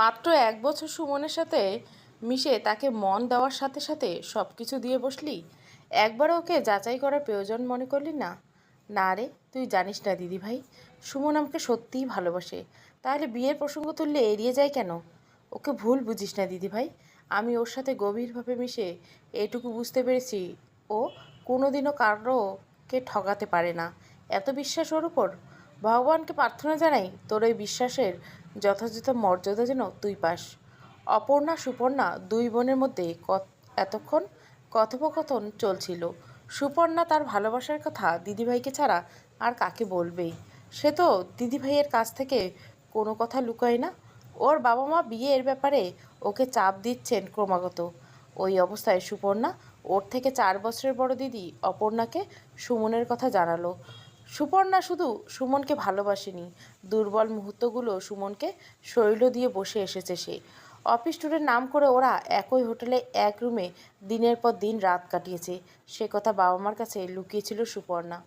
মাত্র এক বছর সুমনের সাথে মিশে তাকে মন দেওয়ার সাথে সাথে সব কিছু দিয়ে বসলি? একবার ওকে যাচাই করার প্রয়োজন মনে করলি না? না রে, তুই জানিস না দিদি ভাই সুমন আমাকে সত্যিই ভালোবাসে। তাহলে বিয়ের প্রসঙ্গ তুললে এড়িয়ে যায় কেন? ওকে ভুল বুঝিস না দিদি ভাই আমি ওর সাথে গভীরভাবে মিশে এটুকু বুঝতে পেরেছি, ও কোনোদিনও কারোকে ঠকাতে পারে না। এত বিশ্বাস ওর উপর? ভগবানকে প্রার্থনা জানাই তোর ওই বিশ্বাসের যথাযথ মর্যাদা যেন তুই পাস অপর্ণা, সুপর্ণা দুই বোনের মধ্যে এতক্ষণ কথোপকথন চলছিল। সুপর্ণা তার ভালোবাসার কথা দিদিভাইকে ছাড়া আর কাকে বলবেই সে তো দিদিভাইয়ের কাছ থেকে কোনো কথা লুকায় না। ওর বাবা মা বিয়ের ব্যাপারে ওকে চাপ দিচ্ছেন ক্রমাগত। ওই অবস্থায় সুপর্ণা ওর থেকে চার বছরের বড় দিদি অপর্ণাকে সুমনের কথা জানালো। সুপর্ণা শুধু সুমনকে ভালোবাসেনি। দুর্বল মুহূর্তগুলো সুমনকে শৈল দিয়ে বসে এসেছে সে। অফিস ট্যুরের নাম করে ওরা একই হোটেলে এক রুমে দিনের পর দিন রাত কাটিয়েছে। সে কথা বাবা মার কাছে লুকিয়েছিল সুপর্ণা।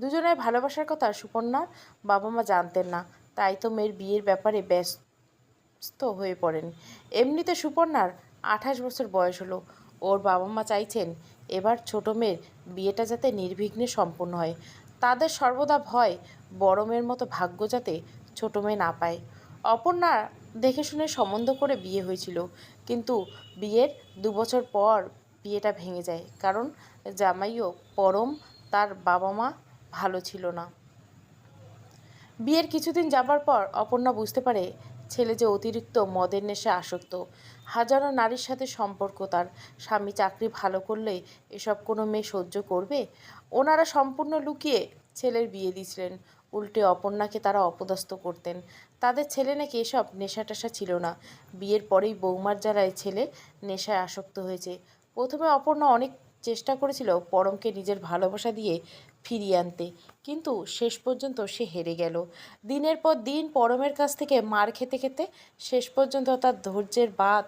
দুজনের ভালোবাসার কথা সুপর্ণার বাবা মা জানতেন না। তাই তো মেয়ের বিয়ের ব্যাপারে ব্যস্ত হয়ে পড়েন। এমনিতে সুপর্ণার আঠাশ বছর বয়স হলো। ওর বাবা মা চাইছেন এবার ছোট মেয়ের বিয়েটা যাতে নির্বিঘ্নে সম্পন্ন হয়। তাদের সর্বদা ভয়, বড় মেয়ের মতো ভাগ্য যাতে ছোট মেয়ে না পায়। অপর্ণা দেখে শুনে সম্বন্ধ করে বিয়ে হয়েছিল। কিন্তু বিয়ের দু বছর পর বিয়েটা ভেঙে যায়। কারণ জামাইও পরম, তার বাবা মা ভালো ছিল না। বিয়ের কিছুদিন যাবার পর অপর্ণা বুঝতে পারে ছেলে যে অতিরিক্ত মদের নেশে আসক্ত। হাজারো নারীর সাথে সম্পর্ক তার। স্বামী চাকরি ভালো করলে এসব কোনো মেয়ে সহ্য করবে? ওনারা সম্পূর্ণ লুকিয়ে ছেলের বিয়ে দিয়েছিলেন। উল্টে অপর্ণাকে তারা অপদস্থ করতেন। তাদের ছেলে নাকি এসব নেশা টেশা ছিল না। বিয়ের পরেই বৌমার জ্বালায় ছেলে নেশায় আসক্ত হয়েছে। প্রথমে অপর্ণা অনেক চেষ্টা করেছিল পরমকে নিজের ভালোবাসা দিয়ে ফিরিয়ে আনতে। কিন্তু শেষ পর্যন্ত সে হেরে গেল। দিনের পর দিন পরমের কাছ থেকে মার খেতে খেতে শেষ পর্যন্ত তার ধৈর্যের বাদ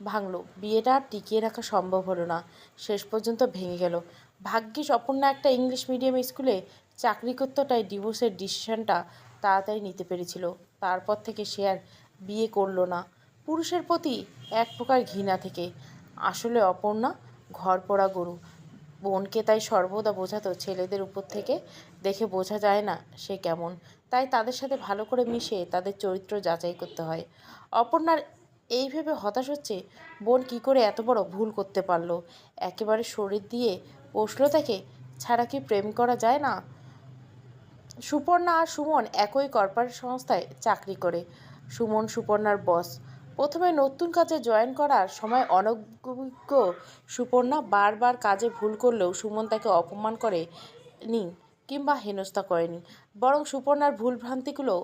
ভাঙলো। বিয়েটা টিকিয়ে রাখা সম্ভব হলো না। শেষ পর্যন্ত ভেঙে গেল। ভাগ্যিস অপর্ণা একটা ইংলিশ মিডিয়াম স্কুলে চাকরি করতো, তাই ডিভোর্সের ডিসিশনটা তাড়াতাড়ি নিতে পেরেছিল। তারপর থেকে সে আর বিয়ে করল না। পুরুষের প্রতি এক প্রকার ঘৃণা থেকে। আসলে অপর্ণা ঘর পড়া গরু। বোনকে তাই সর্বদা বোঝাতো ছেলেদের উপর থেকে। দেখে বোঝা যায় না সে কেমন। তাই তাদের সাথে ভালো করে মিশে তাদের চরিত্র যাচাই করতে হয়। অপর্ণার এই ভেবে হতাশ হচ্ছে, বোন কি করে এত বড় ভুল করতে পারল? একেবারে শরীর দিয়ে পোষলো তাকে ছাড়া কি প্রেম করা যায় না? সুপর্ণা আর সুমন একই কর্পোরেট সংস্থায় চাকরি করে। সুমন সুপর্ণার বস। প্রথমে নতুন কাজে জয়েন করার সময় অনভিজ্ঞ সুপর্ণা বারবার কাজে ভুল করলেও সুমন তাকে অপমান করে নি কিংবা হেনস্থা করেনি। বরং সুপর্ণার ভুল ভ্রান্তিগুলো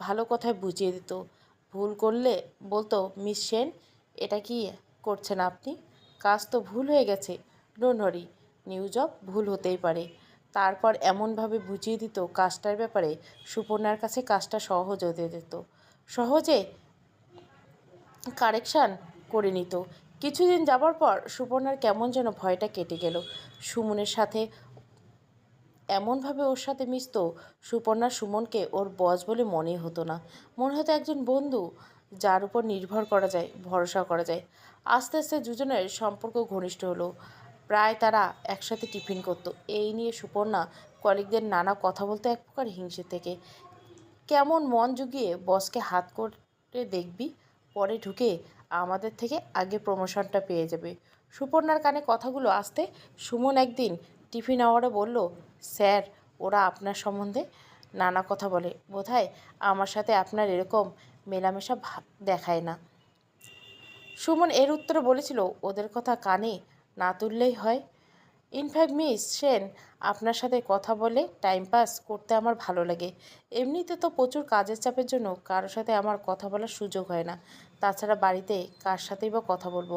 ভালো কথায় বুঝিয়ে দিত। ভুল করলে বলতো, মিস সেন, এটা কি করছেন আপনি? কাজ তো ভুল হয়ে গেছে ডোন্ট হরি নিউ জব ভুল হতেই পারে। তারপর এমনভাবে বুঝিয়ে দিত কাজটার ব্যাপারে সুপর্ণার কাছে কাজটা সহজ হতে দিত। সহজে কারেকশান করে নিত। কিছুদিন যাবার পর সুপর্ণার কেমন যেন ভয়টা কেটে গেল। সুমনের সাথে এমনভাবে ওর সাথে মিশত সুপর্ণা সুমনকে ওর বস বলে মনেই হতো না। মনে হতো একজন বন্ধু যার উপর নির্ভর করা যায়, ভরসা করা যায়। আস্তে আস্তে দুজনের সম্পর্ক ঘনিষ্ঠ হলো। প্রায় তারা একসাথে টিফিন করতো। এই নিয়ে সুপর্ণা কলিগদের নানা কথা বলতো এক প্রকার হিংসে থেকে। কেমন মন জুগিয়ে বসকে হাত করে দেখবি, পরে ঢুকে আমাদের থেকে আগে প্রমোশনটা পেয়ে যাবে। সুপর্ণার কানে কথাগুলো আসতে সুমন একদিন টিফিন আওয়ারে বলল, স্যার, ওরা আপনার সম্বন্ধে নানা কথা বলে। বোধহয় আমার সাথে আপনার এরকম মেলামেশা দেখায় না। সুমন এর উত্তরে বলেছিল, ওদের কথা কানে না তুললেই হয়। ইনফ্যাক্ট মিস সেন আপনার সাথে কথা বলে টাইম পাস করতে আমার ভালো লাগে। এমনিতে তো প্রচুর কাজের চাপের জন্য কারোর সাথে আমার কথা বলার সুযোগ হয় না। তাছাড়া বাড়িতে কার সাথেই বা কথা বলব?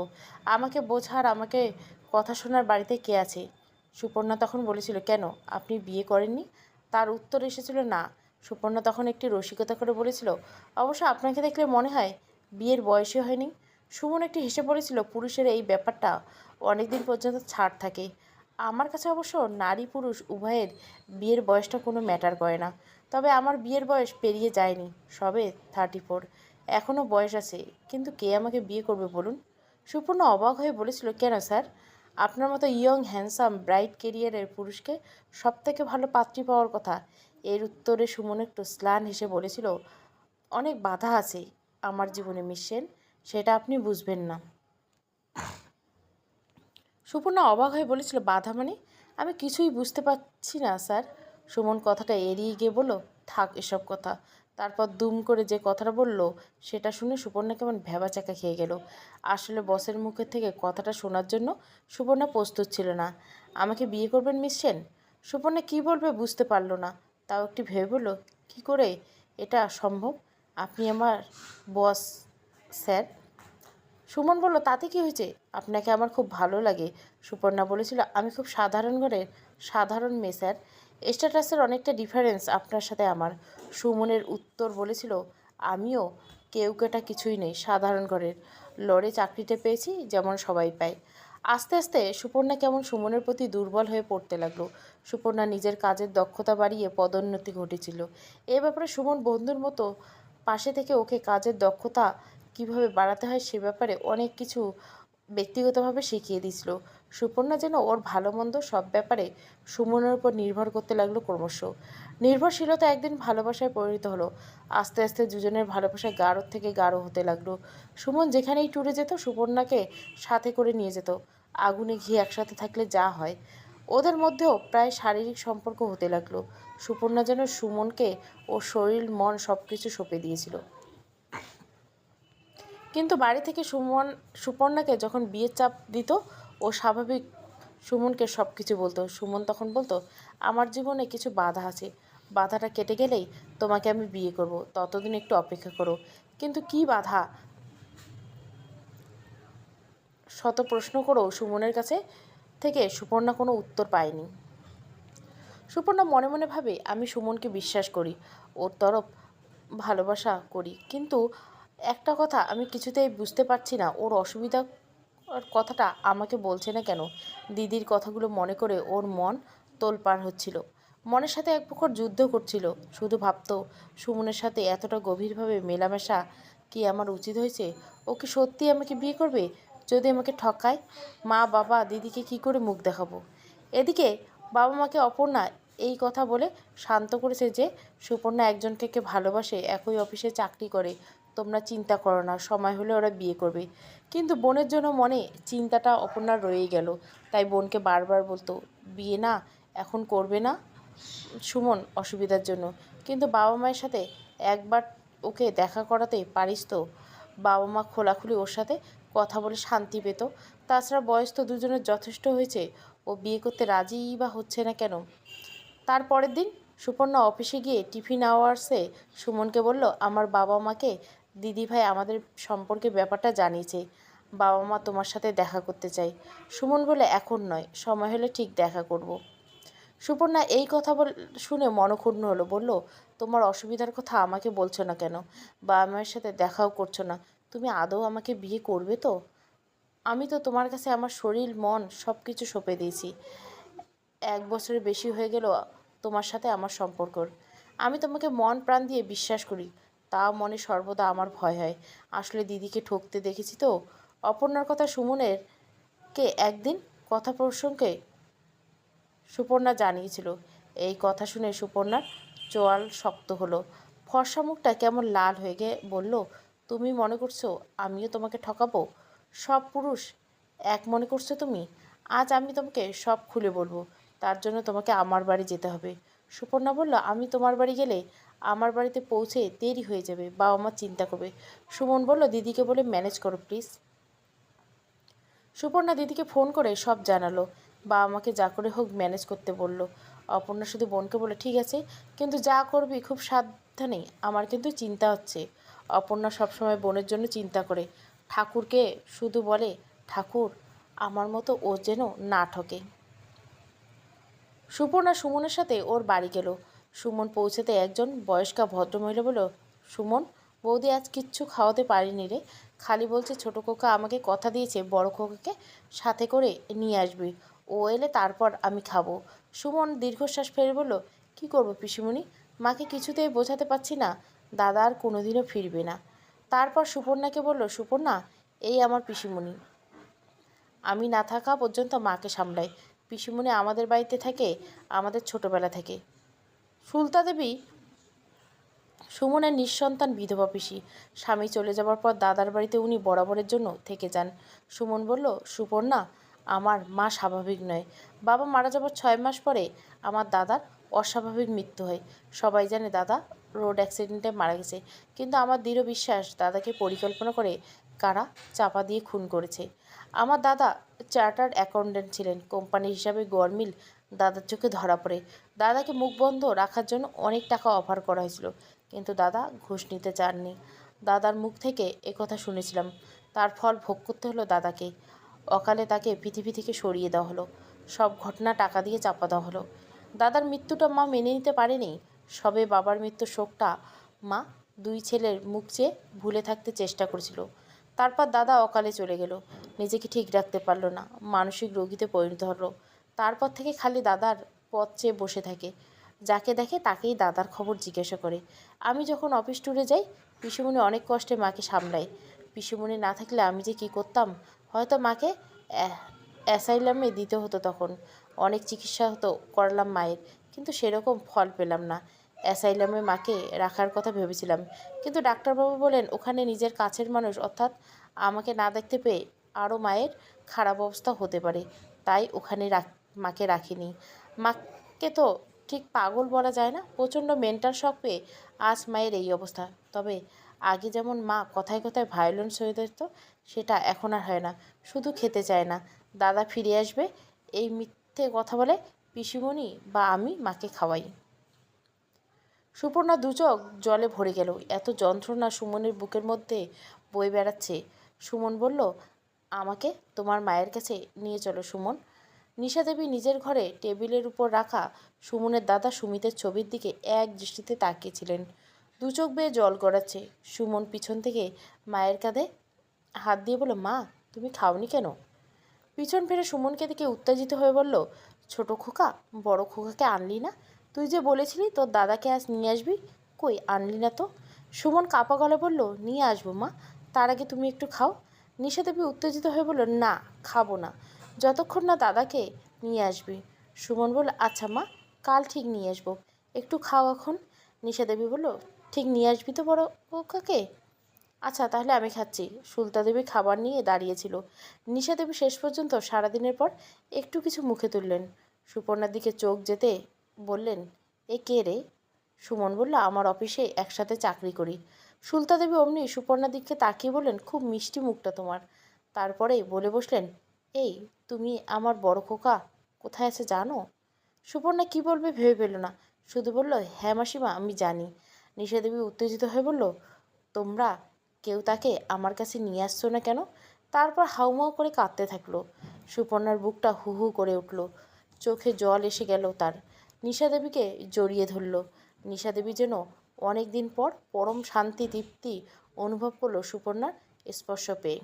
আমাকে বোঝার, আমাকে কথা শোনার বাড়িতে কে আছে? সুপর্ণা তখন বলেছিল, কেন? আপনি বিয়ে করেননি? তার উত্তর এসেছিল, না। সুপর্ণা তখন একটি রসিকতা করে বলেছিল, অবশ্য আপনাকে দেখলে মনে হয় বিয়ের বয়সই হয়নি। সুমন একটি হেসে পড়েছিল, পুরুষের এই ব্যাপারটা অনেক দিন পর্যন্ত ছাড় থাকে। আমার কাছে অবশ্য নারী পুরুষ উভয়ের বিয়ের বয়সটা কোনো ম্যাটার করে না। তবে আমার বিয়ের বয়স পেরিয়ে যায়নি, সবে থার্টি ফোর এখনও বয়স আছে, কিন্তু কে আমাকে বিয়ে করবে বলুন? সুপর্ণ অবাক হয়ে বলেছিল, কেন স্যার? আপনার মতো ইয়ং হ্যান্ডসাম ব্রাইট কেরিয়ারের পুরুষকে সব থেকে ভালো পাত্রী পাওয়ার কথা। এর উত্তরে সুমন একটু স্লান হেসে বলেছিল, অনেক বাধা আছে আমার জীবনে মিশেন সেটা আপনি বুঝবেন না। সুপর্ণা অবাক হয়ে বলেছিল, বাধা মানে? আমি কিছুই বুঝতে পারছি না, স্যার। সুমন কথাটা এড়িয়ে গিয়ে বলল, থাক এসব কথা। তারপর দুম করে যে কথাটা বলল, সেটা শুনে সুপর্ণা কেমন ভেবা চাকা খেয়ে গেল। আসলে বসের মুখের থেকে কথাটা শোনার জন্য সুপর্ণা প্রস্তুত ছিল না। আমাকে বিয়ে করবেন, মিস সেন? সুপর্ণা কী বলবে বুঝতে পারল না। তাও একটি ভেবে বলল, কী করে? এটা সম্ভব? আপনি আমার বস স্যার। সুমন বলল, তাতে কি হয়েছে? আপনাকে আমার খুব ভালো লাগে। সুপর্ণা বলেছিল, আমি খুব সাধারণ ঘরের সাধারণ মেয়ে, স্যার। স্ট্যাটাসের অনেকটা ডিফারেন্স আপনার সাথে আমার। সুমনের উত্তর বলেছিল, আমিও কেউ কেটা কিছুই নেই, সাধারণ ঘরের। লড়ে চাকরিতে পেয়েছি, যেমন সবাই পায়। আস্তে আস্তে সুপর্ণা কেমন সুমনের প্রতি দুর্বল হয়ে পড়তে লাগল। সুপর্ণা নিজের কাজের দক্ষতা বাড়িয়ে পদোন্নতি ঘটেছিল। এ ব্যাপারে সুমন বন্ধুর মতো পাশে থেকে ওকে কাজের দক্ষতা কীভাবে বাড়াতে হয় সে ব্যাপারে অনেক কিছু ব্যক্তিগতভাবে শিখিয়ে দিয়েছিল। সুপর্ণা যেন ওর ভালো মন্দ সব ব্যাপারে সুমনের উপর নির্ভর করতে লাগল ক্রমশ। নির্ভরশীলতা একদিন ভালোবাসায় পরিণত হলো। আস্তে আস্তে দুজনের ভালোবাসা গাঢ় থেকে গাঢ় হতে লাগল। সুমন যেখানেই ট্যুরে যেত, সুপর্ণাকে সাথে করে নিয়ে যেত। আগুনে ঘি একসাথে থাকলে যা হয়। ওদের মধ্যেও প্রায় শারীরিক সম্পর্ক হতে লাগল। সুপর্ণা যেন সুমনকে ও শরীর, মন সব কিছু সঁপে দিয়েছিল। কিন্তু বাড়ি থেকে সুমন, সুপর্ণাকে যখন বিয়ের চাপ দিত, ও স্বাভাবিক সুমনকে সব কিছু বলতো। সুমন তখন বলতো, আমার জীবনে কিছু বাধা আছে। বাধাটা কেটে গেলেই তোমাকে আমি বিয়ে করব। ততদিন একটু অপেক্ষা করো। কিন্তু কি বাধা? শত প্রশ্ন করেও সুমনের কাছে থেকে সুপর্ণা কোনো উত্তর পায়নি। সুপর্ণা মনে মনে ভাবে, আমি সুমনকে বিশ্বাস করি। ওর তরফ ভালোবাসা করি। কিন্তু একটা কথা আমি কিছুতেই বুঝতে পারছি না, ওর অসুবিধা কথাটা আমাকে বলছে না কেন? দিদির কথাগুলো মনে করে ওর মন তোলপাড় হচ্ছিল। মনের সাথে এক প্রকার যুদ্ধ করছিল। শুধু ভাবতো, সুমনের সাথে এতটা গভীরভাবে মেলামেশা কি আমার উচিত হয়েছে? ও কি সত্যি আমাকে বিয়ে করবে? যদি আমাকে ঠকায়, মা, বাবা, দিদিকে কি করে মুখ দেখাবো? এদিকে বাবা মাকে অপর্ণা এই কথা বলে শান্ত করেছে যে, সুপর্ণা একজনকে ভালোবাসে, একই অফিসে চাকরি করে। তোমরা চিন্তা করো না, সময় হলে ওরা বিয়ে করবে। কিন্তু বোনের জন্য মনে চিন্তাটা অপর্ণার রয়েই গেল। তাই বোনকে বারবার বলতো, বিয়ে না, এখন করবে না? সুমন অসুবিধার জন্য। কিন্তু বাবা মায়ের সাথে একবার ওকে দেখা করাতে পারিস তো? বাবা মা খোলাখুলি ওর সাথে কথা বলে শান্তি পেত। তাছাড়া বয়স তো দুজনের যথেষ্ট হয়েছে। ও বিয়ে করতে রাজিই বা হচ্ছে না কেন? তার পরের দিন সুপর্ণা অফিসে গিয়ে টিফিন আওয়ার্সে সুমনকে বলল, আমার বাবা মাকে দিদিভাই আমাদের সম্পর্কে ব্যাপারটা জানিয়েছে। বাবা মা তোমার সাথে দেখা করতে চাই। সুমন বলে, এখন নয়, সময় হলে ঠিক দেখা করব। সুপর্ণা এই কথা বল, শুনে মনক্ষুণ্ণ হলো। বলল, তোমার অসুবিধার কথা আমাকে বলছো না কেন? বাবা মায়ের সাথে দেখাও করছ না। তুমি আদৌ আমাকে বিয়ে করবে তো? আমি তো তোমার কাছে আমার শরীর, মন সব কিছু সঁপে দিয়েছি। এক বছরের বেশি হয়ে গেল তোমার সাথে আমার সম্পর্কর আমি তোমাকে মন প্রাণ দিয়ে বিশ্বাস করি। তাও মনে সর্বদা আমার ভয় হয়। আসলে দিদিকে ঠকতে দেখেছি তো। অপর্ণার কথা সুমনের কে একদিন কথা প্রসঙ্গে সুপর্ণা জানিয়েছিল। এই কথা শুনে সুপর্ণার চোয়াল শক্ত হলো। ফর্সা মুখটা কেমন লাল হয়ে গিয়ে বলল, তুমি মনে করছ আমিও তোমাকে ঠকাবো? সব পুরুষ এক মনে করছ তুমি? আজ আমি তোমাকে সব খুলে বলব। তার জন্য তোমাকে আমার বাড়ি যেতে হবে। সুপর্ণা বলল, আমি তোমার বাড়ি গেলে আমার বাড়িতে পৌঁছে দেরি হয়ে যাবে বাবা মা চিন্তা করবে। সুমন বলল, দিদিকে বলে ম্যানেজ করো প্লিজ সুপর্ণা দিদিকে ফোন করে সব জানালো। বাবা মাকে যা করে হোক ম্যানেজ করতে বলল। অপর্ণা শুধু বোনকে বলে, ঠিক আছে, কিন্তু যা করবি খুব সাবধানে আমার কিন্তু চিন্তা হচ্ছে। অপর্ণা সবসময় বোনের জন্য চিন্তা করে। ঠাকুরকে শুধু বলে, ঠাকুর, আমার মতো ও যেন না ঠকে। সুপর্ণা সুমনের সাথে ওর বাড়ি গেল। সুমন পৌঁছাতে একজন বয়স্কা ভদ্রমহিলা বলল, সুমন, বৌদি আজ কিচ্ছু খাওয়াতে পারিনি রে। খালি বলছে ছোটো খোকা আমাকে কথা দিয়েছে, বড় খোকাকে সাথে করে নিয়ে আসবি। ও এলে তারপর আমি খাব। সুমন দীর্ঘশ্বাস ফেলে বলল, কী করব পিসিমণি? মাকে কিছুতেই বোঝাতে পারছি না। দাদা আর কোনোদিনও ফিরবে না। তারপর সুপর্ণাকে বলল, সুপর্ণা, এই আমার পিসিমণি। আমি না থাকা পর্যন্ত মাকে সামলাই। পিসিমণি আমাদের বাড়িতে থাকে, আমাদের ছোটোবেলা থেকে। সুলতা দেবী সুমনের নিঃসন্তান বিধবা পিসি। স্বামী চলে যাবার পর দাদার বাড়িতে উনি বরাবরের জন্য থেকে যান। সুমন বলল, সুপর্ণা, আমার মা স্বাভাবিক নয়। বাবা মারা যাবার ছয় মাস পরে আমার দাদার অস্বাভাবিক মৃত্যু হয়। সবাই জানে দাদা রোড অ্যাক্সিডেন্টে মারা গেছে। কিন্তু আমার দৃঢ় বিশ্বাস, দাদাকে পরিকল্পনা করে কারা চাপা দিয়ে খুন করেছে। আমার দাদা চার্টার্ড অ্যাকাউন্টেন্ট ছিলেন। কোম্পানি হিসাবে গরমিল দাদার চোখে ধরা পড়ে। দাদাকে মুখ বন্ধ রাখার জন্য অনেক টাকা অফার করা হয়েছিল, কিন্তু দাদা ঘুষ নিতে চাননি। দাদার মুখ থেকে একথা শুনেছিলাম। তার ফল ভোগ করতে হলো দাদাকে। অকালে তাকে পৃথিবী থেকে সরিয়ে দেওয়া হলো। সব ঘটনা টাকা দিয়ে চাপা দেওয়া হলো। দাদার মৃত্যুটা মা মেনে নিতে পারেনি। সবে বাবার মৃত্যুর শোকটা মা দুই ছেলের মুখ চেয়ে ভুলে থাকতে চেষ্টা করেছিল। তারপর দাদা অকালে চলে গেল। নিজেকে ঠিক রাখতে পারল না। মানসিক রোগীতে পরিণত হলো। তারপর থেকে খালি দাদার পথ চেয়ে বসে থাকে। যাকে দেখে তাকেই দাদার খবর জিজ্ঞাসা করে। আমি যখন অফিস ট্যুরে যাই, পিসুমণি অনেক কষ্টে মাকে সামলায়। পিসুমণি না থাকলে আমি যে কী করতাম? হয়তো মাকে অ্যা- অ্যাসাইলামে দিতে হতো তখন। অনেক চিকিৎসা হতো, করলাম মায়ের। কিন্তু সেরকম ফল পেলাম না। অ্যাসাইলামে মাকে রাখার কথা ভেবেছিলাম। কিন্তু ডাক্তারবাবু বলেন, ওখানে নিজের কাছের মানুষ, অর্থাৎ আমাকে না দেখতে পেয়ে আরও মায়ের খারাপ অবস্থা হতে পারে। তাই ওখানে রাখ মাকে রাখিনি। মাকে তো ঠিক পাগল বলা যায় না, প্রচণ্ড মেন্টাল শখ পেয়ে আজ মায়ের এই অবস্থা। তবে আগে যেমন মা কথায় কথায় ভায়োলেন্স হয়ে যেত, সেটা এখন আর হয় না। শুধু খেতে চায় না। দাদা ফিরে আসবে, এই মিথ্যে কথা বলে পিসিমণি বা আমি মাকে খাওয়াই। সুপর্ণা দুচোখ জলে ভরে গেল। এত যন্ত্রণা সুমনের বুকের মধ্যে বয়ে বেড়াচ্ছে। সুমন বলল, আমাকে তোমার মায়ের কাছে নিয়ে চলো সুমন। নিশা দেবী নিজের ঘরে টেবিলের উপর রাখা সুমনের দাদা সুমিতের ছবির দিকে এক দৃষ্টিতে তাকিয়েছিলেন। দু চোখ বেয়ে জল গড়াচ্ছে। সুমন পিছন থেকে মায়ের কাঁধে হাত দিয়ে বলল, মা, তুমি খাওনি কেন? পিছন ফিরে সুমনকে দেখে উত্তেজিত হয়ে বলল, ছোট খোকা, বড় খোকাকে আনলি না? তুই যে বলেছিলি তোর দাদাকে আজ নিয়ে আসবি? কই আনলি না তো? সুমন কাপা গলা বলল, নিয়ে আসব মা, তার আগে তুমি একটু খাও। নিশা দেবী উত্তেজিত হয়ে বলল, না, খাব না। যতক্ষণ না দাদাকে নিয়ে আসবি। সুমন বলল আচ্ছা মা, কাল ঠিক নিয়ে আসব। একটু খাও এখন। নিশা দেবী বলল, ঠিক নিয়ে আসবি তো বড় কাকে আচ্ছা তাহলে আমি খাচ্ছি। সুলতা দেবী খাবার নিয়ে দাঁড়িয়েছিল। নিশা দেবী শেষ পর্যন্ত সারাদিনের পর একটু কিছু মুখে তুললেন। সুপর্ণার দিকে চোখ যেতে বললেন, এ কে রে? সুমন বলল, আমার অফিসে একসাথে চাকরি করি। সুলতা দেবী অমনি সুপর্ণার দিকে তাকিয়ে বললেন, খুব মিষ্টি মুখটা তোমার। তারপরে বলে বসলেন এই, তুমি আমার বড় খোকা? কোথায় আছে জানো? সুপর্ণা কি বলবে ভেবে পেল না। শুধু বলল হ্যাঁ মাসিমা, আমি জানি। নিশা দেবী উত্তেজিত হয়ে বলল, তোমরা কেউ তাকে আমার কাছে নিয়ে আসছো না কেন? তারপর হাউমাউ করে কাঁদতে থাকল। সুপর্ণার বুকটা হু হু করে উঠল। চোখে জল এসে গেল তার। নিশা দেবীকে জড়িয়ে ধরল। নিশা দেবী যেন অনেক দিন পর পরম শান্তি, তৃপ্তি অনুভব করল সুপর্ণার স্পর্শ পেয়ে।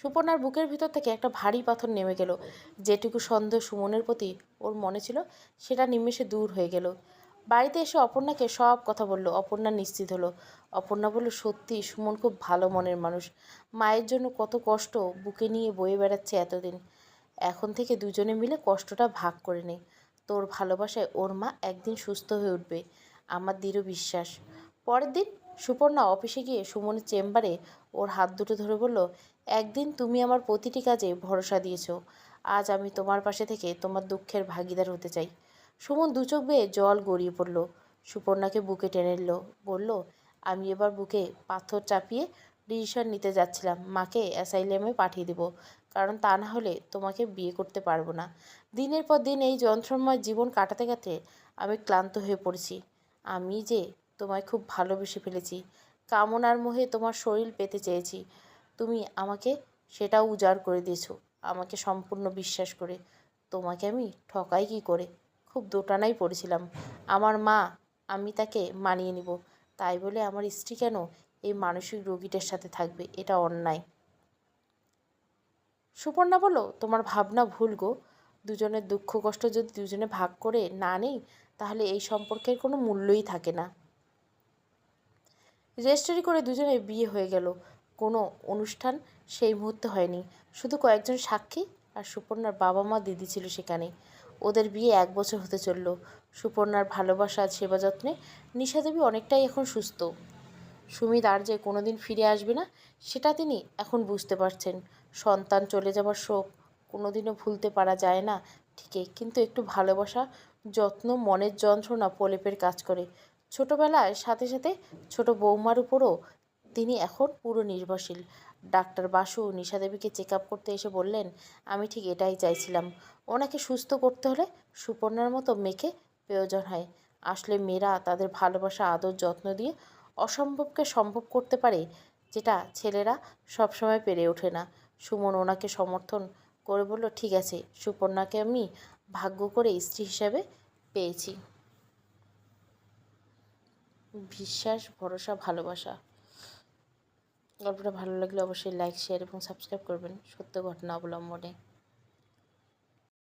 সুপর্ণার বুকের ভিতর থেকে একটা ভারী পাথর নেমে গেল। যেটুকু সন্দেহ সুমনের প্রতি ওর মনে ছিল, সেটা নিমেষে দূর হয়ে গেল। বাড়িতে এসে অপর্ণাকে সব কথা বলল। অপর্ণা নিশ্চিত হলো। অপর্ণা বলল, সত্যি, সুমন খুব ভালো মনের মানুষ। মায়ের জন্য কত কষ্ট বুকে নিয়ে বয়ে বেড়াচ্ছে এতদিন। এখন থেকে দুজনে মিলে কষ্টটা ভাগ করে নেই তোর ভালোবাসায় ওর মা একদিন সুস্থ হয়ে উঠবে। আমার দৃঢ় বিশ্বাস। পরের দিন সুপর্ণা অফিসে গিয়ে সুমনের চেম্বারে ওর হাত দুটো ধরে বলল একদিন তুমি আমার প্রতিটি কাজে ভরসা দিয়েছ। আজ আমি তোমার পাশে থেকে তোমার দুঃখের ভাগিদার হতে চাই। সুমন দু চোখ বেয়ে জল গড়িয়ে পড়ল। সুপর্ণাকে বুকে টেনে নিল। বলল, আমি এবার বুকে পাথর চাপিয়ে ডিসিশন নিতে যাচ্ছিলাম। মাকে অ্যাসাইলেমে পাঠিয়ে দেবো। কারণ তা না হলে তোমাকে বিয়ে করতে পারব না। দিনের পর দিন এই যন্ত্রময় জীবন কাটাতে কাটাতে আমি ক্লান্ত হয়ে পড়েছি। আমি যে তোমায় খুব ভালোবেসে ফেলেছি। কামনার মোহে তোমার শরীর পেতে চেয়েছি। তুমি আমাকে সেটাও উজাড় করে দিয়েছ। আমাকে সম্পূর্ণ বিশ্বাস করে। তোমাকে আমি ঠকাই কি করে? খুব দোটানায় পড়েছিলাম। আমার মা, আমি তাকে মানিয়ে নিব। তাই বলে আমার স্ত্রী কেন এই মানসিক রোগীটার সাথে থাকবে? এটা অন্যায়। সুপর্ণা বলো তোমার ভাবনা ভুল গো। দুজনের দুঃখ কষ্ট যদি দুজনে ভাগ করে না নেই, তাহলে এই সম্পর্কের কোনো মূল্যই থাকে না। রেজিস্ট্রি করে দুজনে বিয়ে হয়ে গেল। কোনো অনুষ্ঠান সেই মুহূর্তে হয়নি। শুধু কয়েকজন সাক্ষী আর সুপর্ণার বাবা মা দিদি ছিল সেখানে। ওদের বিয়ে এক বছর হতে চলল। সুপর্ণার ভালোবাসা আর সেবা যত্নে নিশা দেবী অনেকটাই এখন সুস্থ। সুমিত আর যে কোনোদিন ফিরে আসবে না, সেটা তিনি এখন বুঝতে পারছেন। সন্তান চলে যাবার শোক কোনোদিনও ভুলতে পারা যায় না, ঠিকই। কিন্তু একটু ভালোবাসা, যত্ন, মনের যন্ত্রণা প্রলেপের কাজ করে। ছোটবেলায় সাথে সাথে ছোট বৌমার উপরও তিনি এখন পুরো নির্ভরশীল। ডাক্তার বাসু নিশা দেবীকে চেক আপ করতে এসে বললেন, আমি ঠিক এটাই চাইছিলাম। ওনাকে সুস্থ করতে হলে সুপর্ণার মতো মেয়েকে প্রয়োজন হয়। আসলে মেয়েরা তাদের ভালোবাসা, আদর, যত্ন দিয়ে অসম্ভবকে সম্ভব করতে পারে, যেটা ছেলেরা সবসময় পেরে ওঠে না। সুমন ওনাকে সমর্থন করে বলল, ঠিক আছে, সুপর্ণাকে আমি ভাগ্য করে স্ত্রী হিসাবে পেয়েছি। বিশ্বাস, ভরসা, ভালোবাসা। গল্পটা ভালো লাগলে অবশ্যই লাইক শেয়ার এবং সাবস্ক্রাইব করবেন সত্য ঘটনা অবলম্বনে।